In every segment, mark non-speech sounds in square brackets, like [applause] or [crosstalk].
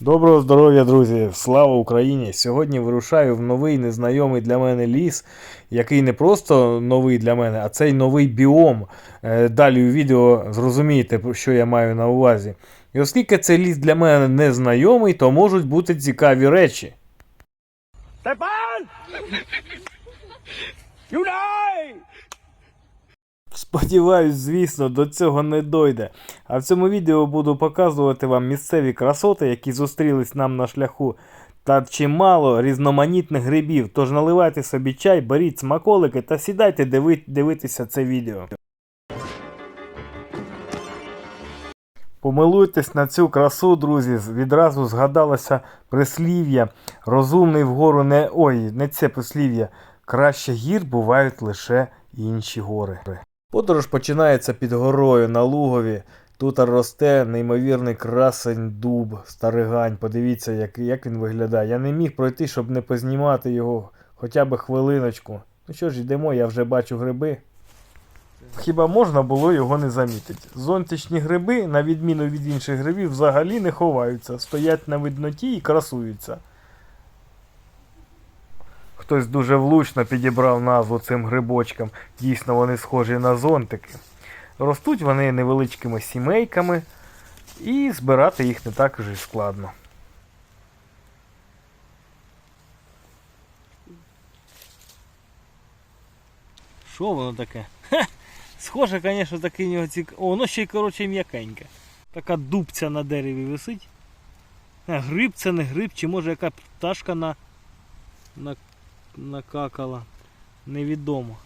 Доброго здоров'я, друзі! Слава Україні! Сьогодні вирушаю в новий незнайомий для мене ліс, який не просто новий для мене, а цей новий біом. Е, Далі у відео зрозумієте, що я маю на увазі. І оскільки цей ліс для мене незнайомий, то можуть бути цікаві речі. Степан! Юнай! Сподіваюсь, звісно, до цього не дойде. А в цьому відео буду показувати вам місцеві красоти, які зустрілись нам на шляху, та чимало різноманітних грибів. Тож наливайте собі чай, беріть смаколики та сідайте диви- дивитися це відео. Помилуйтесь на цю красу, друзі. Відразу згадалося прислів'я. Розумний вгору не. Ой, не це прислів'я. Краще гір бувають лише інші гори. Подорож починається під горою на Лугові. Тут росте неймовірний красень дуб, старигань. Подивіться, як, як він виглядає. Я не міг пройти, щоб не познімати його хоча б хвилиночку. Ну що ж, йдемо, я вже бачу гриби. Хіба можна було його не замітити? Зонтичні гриби, на відміну від інших грибів, взагалі не ховаються, стоять на видноті і красуються. Хтось дуже влучно підібрав назву цим грибочкам. Дійсно, вони схожі на зонтики. Ростуть вони невеличкими сімейками, і збирати їх не так вже складно. Що воно таке? Хе, схоже, звісно, таке нього цік... О, воно ще й коротше м'якеньке. Така дубця на дереві висить. А, гриб це не гриб, чи може яка пташка на... На... накакала. Невідомо.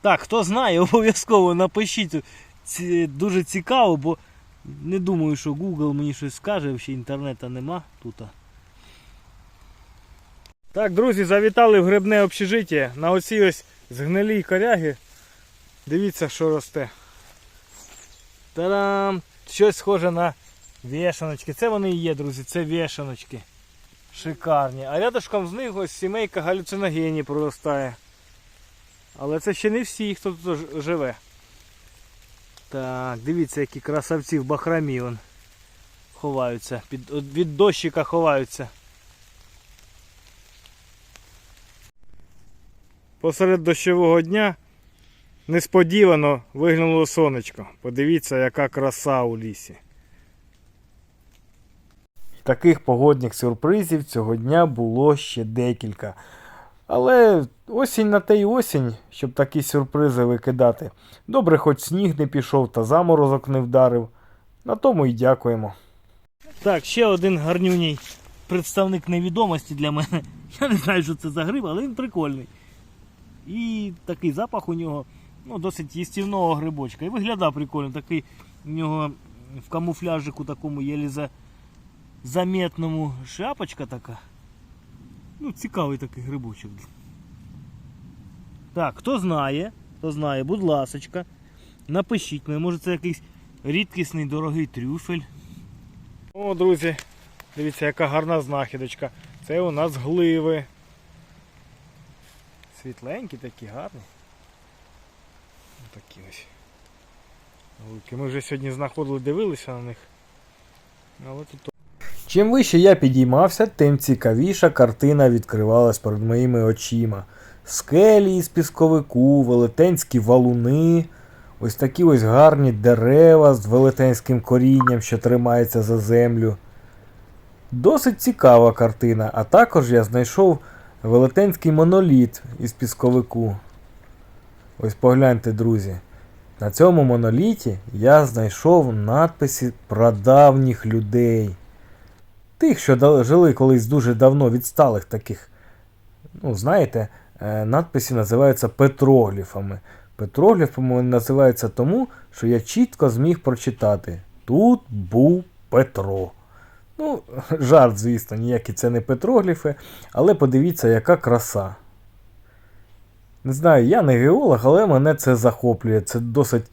Так, хто знає, [laughs] обов'язково напишіть. Ці... Дуже цікаво, бо не думаю, що Google мені щось скаже, ще інтернету нема тут. Так, друзі, завітали в грибне общежиття. На оцій ось згнилій коряги. Дивіться, що росте. Та-дам! Щось схоже на вішаночки. Це вони і є, друзі, це вішаночки. Шикарні. А рядышком з них ось сімейка галюциногенів проростає. Але це ще не всі, хто тут живе. Так, дивіться, які красавці в бахрамі вон ховаються. Під, від дощика ховаються. Посеред дощового дня несподівано виглянуло сонечко. Подивіться, яка краса у лісі. Таких погодних сюрпризів цього дня було ще декілька. Але осінь на те й осінь, щоб такі сюрпризи викидати. Добре, хоч сніг не пішов та заморозок не вдарив. На тому й дякуємо. Так, ще один гарнюній представник невідомості для мене. [laughs] Я не знаю, що це за гриб, але він прикольний. І такий запах у нього ну, досить їстівного грибочка. І виглядав прикольно. Такий у нього в камуфляжику такому єлі за... заметному шапочка така. Ну, цікавий такий грибочок. Так, хто знає, хто знає, будь ласочка, напишіть мені, може це якийсь рідкісний дорогий трюфель. О, друзі, дивіться, яка гарна знахідочка. Це у нас гливи. Світленькі такі, гарні. Такі ось. Ми вже сьогодні знаходили, дивилися на них. Але тут... Чим вище я підіймався, тим цікавіша картина відкривалась перед моїми очима. Скелі із пісковику, велетенські валуни, ось такі ось гарні дерева з велетенським корінням, що тримається за землю. Досить цікава картина, а також я знайшов велетенський моноліт із пісковику. Ось погляньте, друзі. На цьому моноліті я знайшов надписи прадавніх людей. Тих, що жили колись дуже давно відсталих таких. Ну, знаєте, е, надписи називаються петрогліфами. Петрогліфами називаються тому, що я чітко зміг прочитати. Тут був Петро. Ну, [laughs] жарт, звісно, ніякі це не петрогліфи, але подивіться, яка краса. Не знаю, я не геолог, але мене це захоплює. Це досить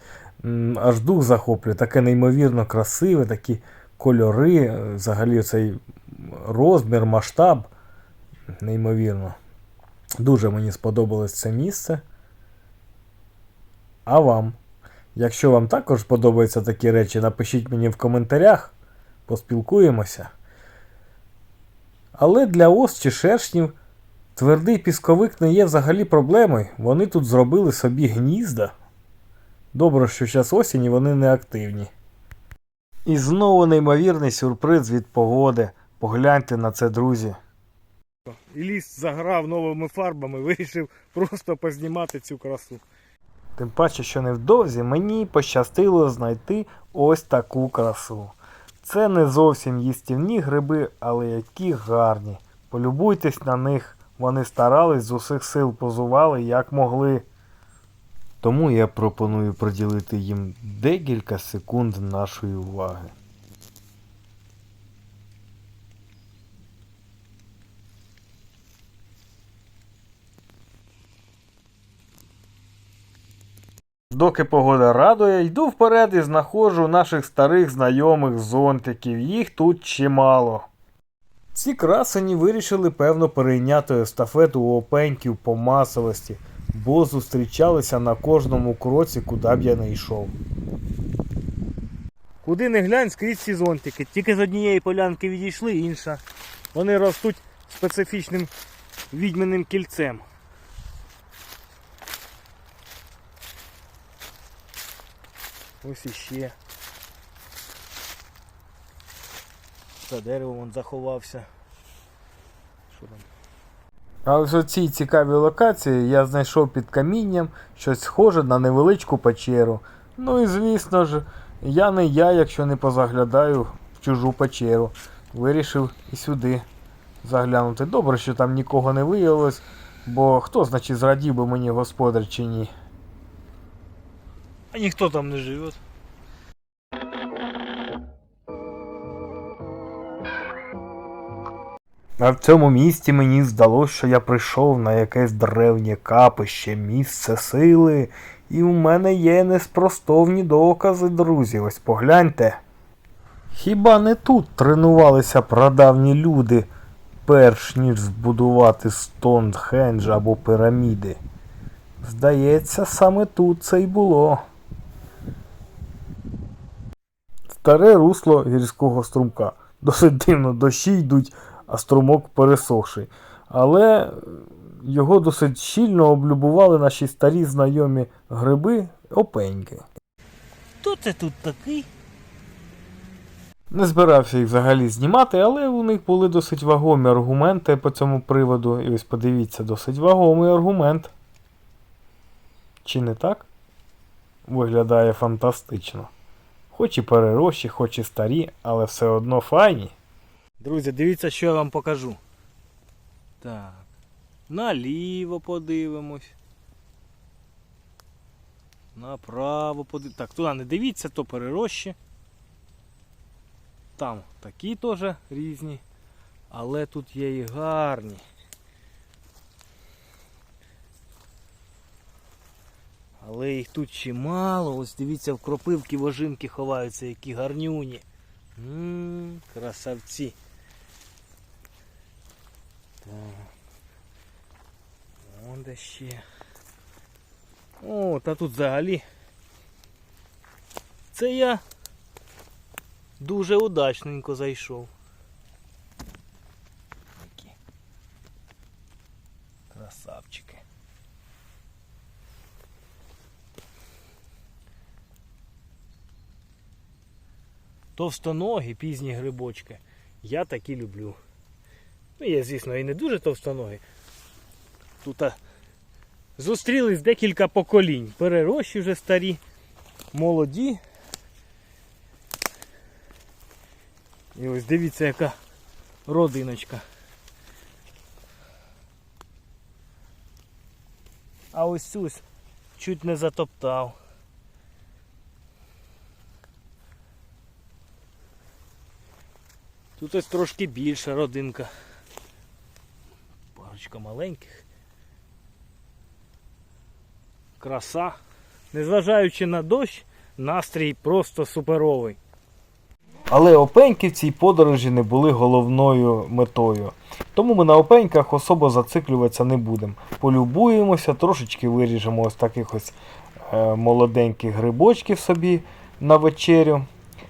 аж дух захоплює. Таке неймовірно красиве, такі кольори, е, взагалі цей розмір, масштаб. Неймовірно. Дуже мені сподобалось це місце. А вам? Якщо вам також подобаються такі речі, напишіть мені в коментарях. поспілкуємося. Але для ос чи шершнів твердий пісковик не є взагалі проблемою. Вони тут зробили собі гнізда. Добре, що час осінь і вони не активні. І знову неймовірний сюрприз від погоди. Погляньте на це, друзі. І ліс заграв новими фарбами, [laughs] вирішив просто познімати цю красу. Тим паче, що невдовзі мені пощастило знайти ось таку красу. Це не зовсім їстівні гриби, але які гарні. Полюбуйтесь на них, вони старались з усіх сил позували як могли. Тому я пропоную приділити їм декілька секунд нашої уваги. Доки погода радує, йду вперед і знаходжу наших старих знайомих зонтиків. Їх тут чимало. Ці красені вирішили, певно, перейняти естафету у опеньків по масовості, бо зустрічалися на кожному кроці, куди б я не йшов. Куди не глянь, скрізь ці зонтики. Тільки з однієї полянки відійшли, інша. Вони ростуть специфічним відьминим кільцем. Ось іще. За деревом він заховався. Що там? А ось у цій цікавій локації я знайшов під камінням щось схоже на невеличку печеру. Ну і звісно ж, я не я, якщо не позаглядаю в чужу печеру. Вирішив і сюди заглянути. Добре, що там нікого не виявилось, бо хто значить зрадів би мені господар чи ні. А ніхто там не живе. А в цьому місті мені здалося, що я прийшов на якесь древнє капище, місце сили, і в мене є неспростовні докази, друзі. Ось погляньте. Хіба не тут тренувалися прадавні люди, перш ніж збудувати Стоунхендж або піраміди? Здається, саме тут це й було. Старе русло гірського струмка. Досить дивно, дощі йдуть, а струмок пересохший. Але його досить щільно облюбували наші старі знайомі гриби опеньки. Хто це тут такий? Не збирався їх взагалі знімати, але у них були досить вагомі аргументи по цьому приводу. І ось подивіться, досить вагомий аргумент. Чи не так? Виглядає фантастично. Хоч і перерощі, хоч і старі, але все одно файні. Друзі, дивіться, що я вам покажу. Так. Наліво подивимось. Направо подивимось. Так, туди не дивіться, то перерощі. Там такі теж різні. Але тут є і гарні. Але їх тут чимало. Ось дивіться, в кропивки вожинки ховаються, які гарнюні. Ммм, красавці. Так. Вон де ще. О, та тут взагалі. Це я дуже удачненько зайшов. Такі. Красавчики. Товстоногі, пізні грибочки. Я такі люблю. Ну, є, звісно, і не дуже товстоногі. Тут а, зустрілись декілька поколінь. Перерощі вже старі, молоді. І ось дивіться, яка родиночка. А ось ось чуть не затоптав. Тут ось трошки більша родинка. Парочка маленьких. Краса. Незважаючи на дощ, настрій просто суперовий. Але опеньки в цій подорожі не були головною метою. Тому ми на опеньках особо зациклюватися не будемо. Полюбуємося, трошечки виріжемо ось таких ось е, молоденьких грибочків собі на вечерю.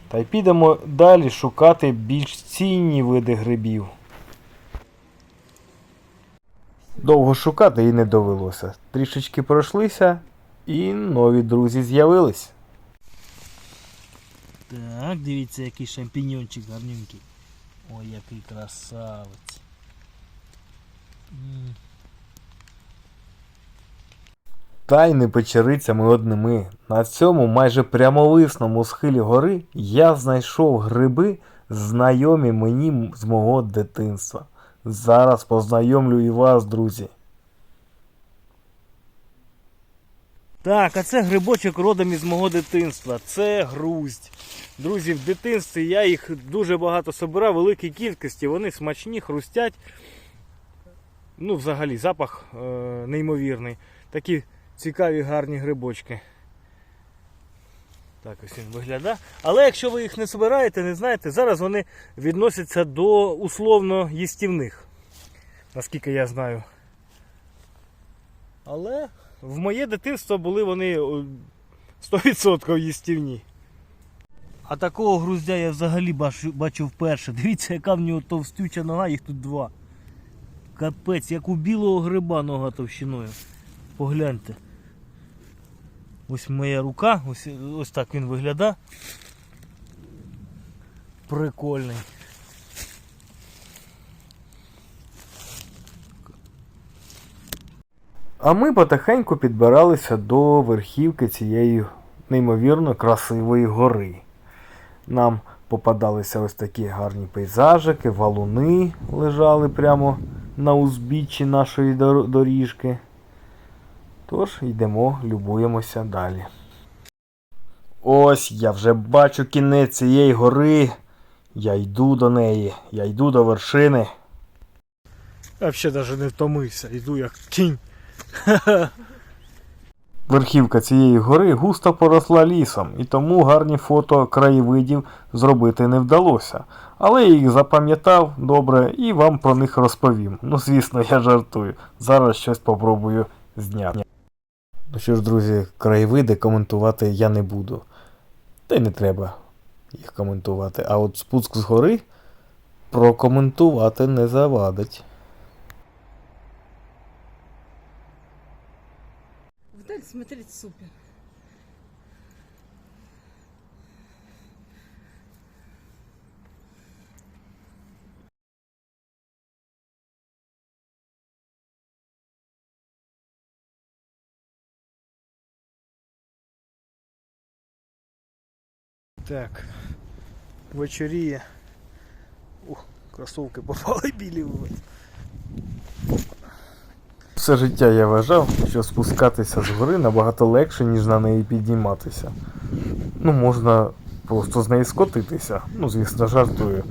Та й підемо далі шукати більш цінні види грибів. Довго шукати і не довелося. Трішечки пройшлися, і нові друзі з'явились. Так, дивіться, який шампіньончик гарненький. Ой, який красавець. М. Та й не печериться ми одними. На цьому майже прямовисному схилі гори я знайшов гриби, знайомі мені з мого дитинства. Зараз познайомлю і вас, друзі. Так, а це грибочок родом із мого дитинства. Це груздь. Друзі, в дитинстві я їх дуже багато собирав, великій кількості. Вони смачні, хрустять. Ну, взагалі, запах е- неймовірний. Такі цікаві гарні грибочки. Так ось він виглядає. Але якщо ви їх не збираєте, не знаєте, зараз вони відносяться до условно їстівних. Наскільки я знаю. Але в моє дитинство були вони 100% їстівні. А такого груздя я взагалі бачу, бачу вперше. Дивіться, яка в нього товстюча нога, їх тут два. Капець, як у білого гриба нога товщиною. Погляньте. Ось моя рука, ось, ось так він виглядає. Прикольний. А ми потихеньку підбиралися до верхівки цієї неймовірно красивої гори. Нам попадалися ось такі гарні пейзажики, валуни лежали прямо на узбіччі нашої доріжки. Тож йдемо, любуємося далі. Ось я вже бачу кінець цієї гори. Я йду до неї, я йду до вершини. Я взагалі навіть не втомився, йду як кінь. [laughs] Верхівка цієї гори густо поросла лісом, і тому гарні фото краєвидів зробити не вдалося. Але я їх запам'ятав добре і вам про них розповім. Ну, звісно, я жартую. Зараз щось попробую зняти. Ну що ж, друзі, краєвиди коментувати я не буду. Та й не треба їх коментувати. А от спуск з гори прокоментувати не завадить. Вдаль смотреть супер. Так. Вечоріє. Ух, кросовки попали білі. в- Все життя я вважав, що спускатися з гори набагато легше, ніж на неї підніматися. Ну, можна просто з неї скотитися. Ну, звісно, жартую.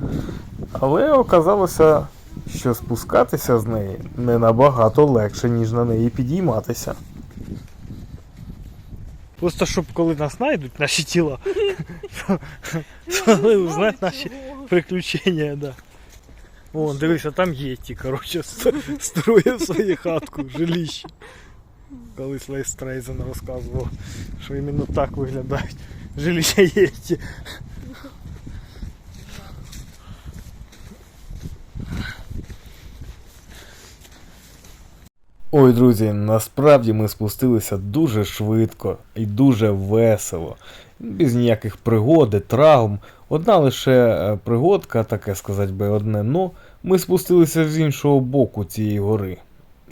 Але оказалося, що спускатися з неї не набагато легше, ніж на неї підійматися. Просто щоб коли нас знайдуть, наші тіла, [laughs] коли узнають наші приключення, да. Вон, дивися, там є ті, коротше, строє свою хатку, жилище. Колись Лейс Стрейзен розказував, що іменно так виглядають жилища єті. Ой, друзі, насправді ми спустилися дуже швидко і дуже весело. Без ніяких пригод, травм. Одна лише е, пригодка, таке сказати би, одне но. Ми спустилися з іншого боку цієї гори.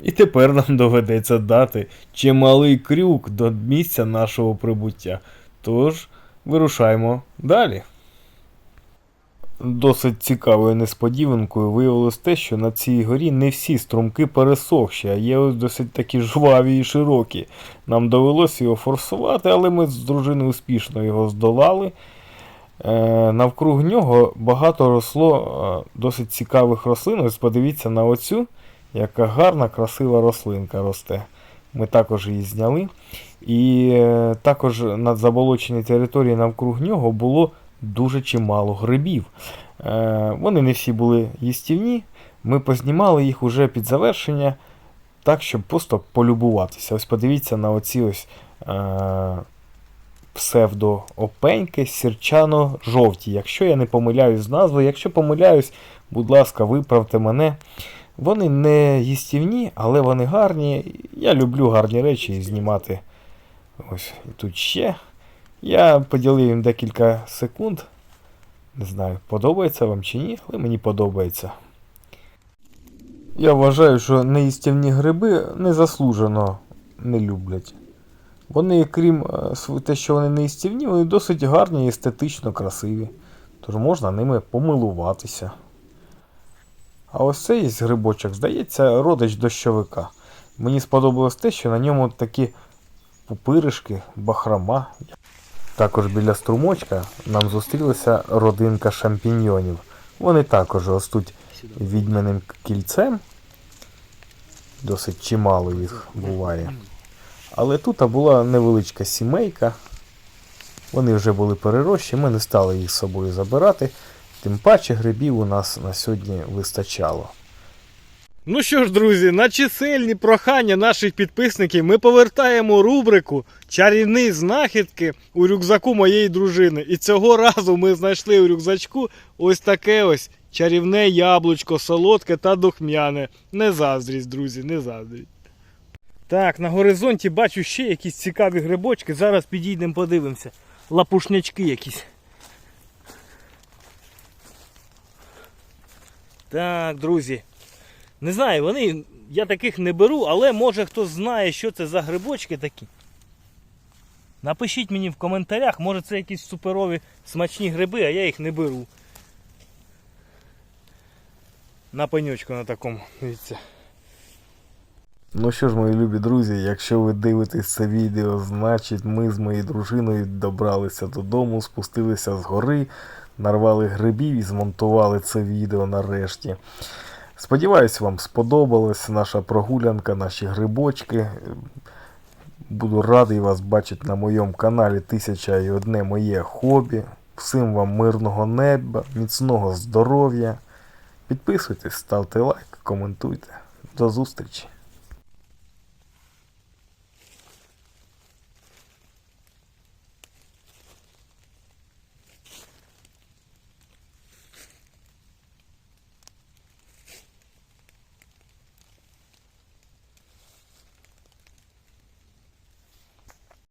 І тепер нам [laughs] доведеться дати чималий крюк до місця нашого прибуття. Тож, вирушаємо далі. Досить цікавою несподіванкою виявилось те, що на цій горі не всі струмки пересохші, а є ось досить такі жваві і широкі. Нам довелося його форсувати, але ми з дружиною успішно його здолали. Е, навкруг нього багато росло е, досить цікавих рослин. Ось подивіться на оцю, яка гарна, красива рослинка росте. Ми також її зняли. І е, також на заболоченій території навкруг нього було дуже чимало грибів. Е, вони не всі були їстівні. Ми познімали їх уже під завершення, так, щоб просто полюбуватися. Ось подивіться на оці ось е, псевдоопеньки сірчано-жовті. Якщо я не помиляюсь з назвою, якщо помиляюсь, будь ласка, виправте мене. Вони не їстівні, але вони гарні. Я люблю гарні речі і знімати. Ось тут ще. Я поділив їм декілька секунд. Не знаю, подобається вам чи ні, але мені подобається. Я вважаю, що неїстівні гриби незаслужено не люблять. Вони, крім е, те, що вони неїстівні, вони досить гарні і естетично красиві. Тож можна ними помилуватися. А ось цей грибочок, здається, родич дощовика. Мені сподобалось те, що на ньому такі пупиришки, бахрома. Також біля струмочка нам зустрілася родинка шампіньйонів. Вони також ростуть відьмяним кільцем. Досить чимало їх буває. Але тут була невеличка сімейка. Вони вже були перерощі, ми не стали їх з собою забирати. Тим паче грибів у нас на сьогодні вистачало. Ну що ж, друзі, на чисельні прохання наших підписників ми повертаємо рубрику Чарівні знахідки у рюкзаку моєї дружини. І цього разу ми знайшли у рюкзачку ось таке ось чарівне яблучко, солодке та духмяне. Не заздрість, друзі, не заздрість. Так, на горизонті бачу ще якісь цікаві грибочки. Зараз підійдемо, подивимося. Лапушнячки якісь. Так, друзі. Не знаю, вони. Я таких не беру, але може хтось знає, що це за грибочки такі. Напишіть мені в коментарях, може це якісь суперові смачні гриби, а я їх не беру. На пеньочку на такому. Дивіться. Ну що ж, мої любі друзі, якщо ви дивитесь це відео, значить ми з моєю дружиною добралися додому, спустилися з гори, нарвали грибів і змонтували це відео нарешті. Сподіваюсь, вам сподобалась наша прогулянка, наші грибочки. Буду радий вас бачити на моєму каналі Тисяча і одне моє хобі. Всім вам мирного неба, міцного здоров'я. Підписуйтесь, ставте лайк, коментуйте. До зустрічі!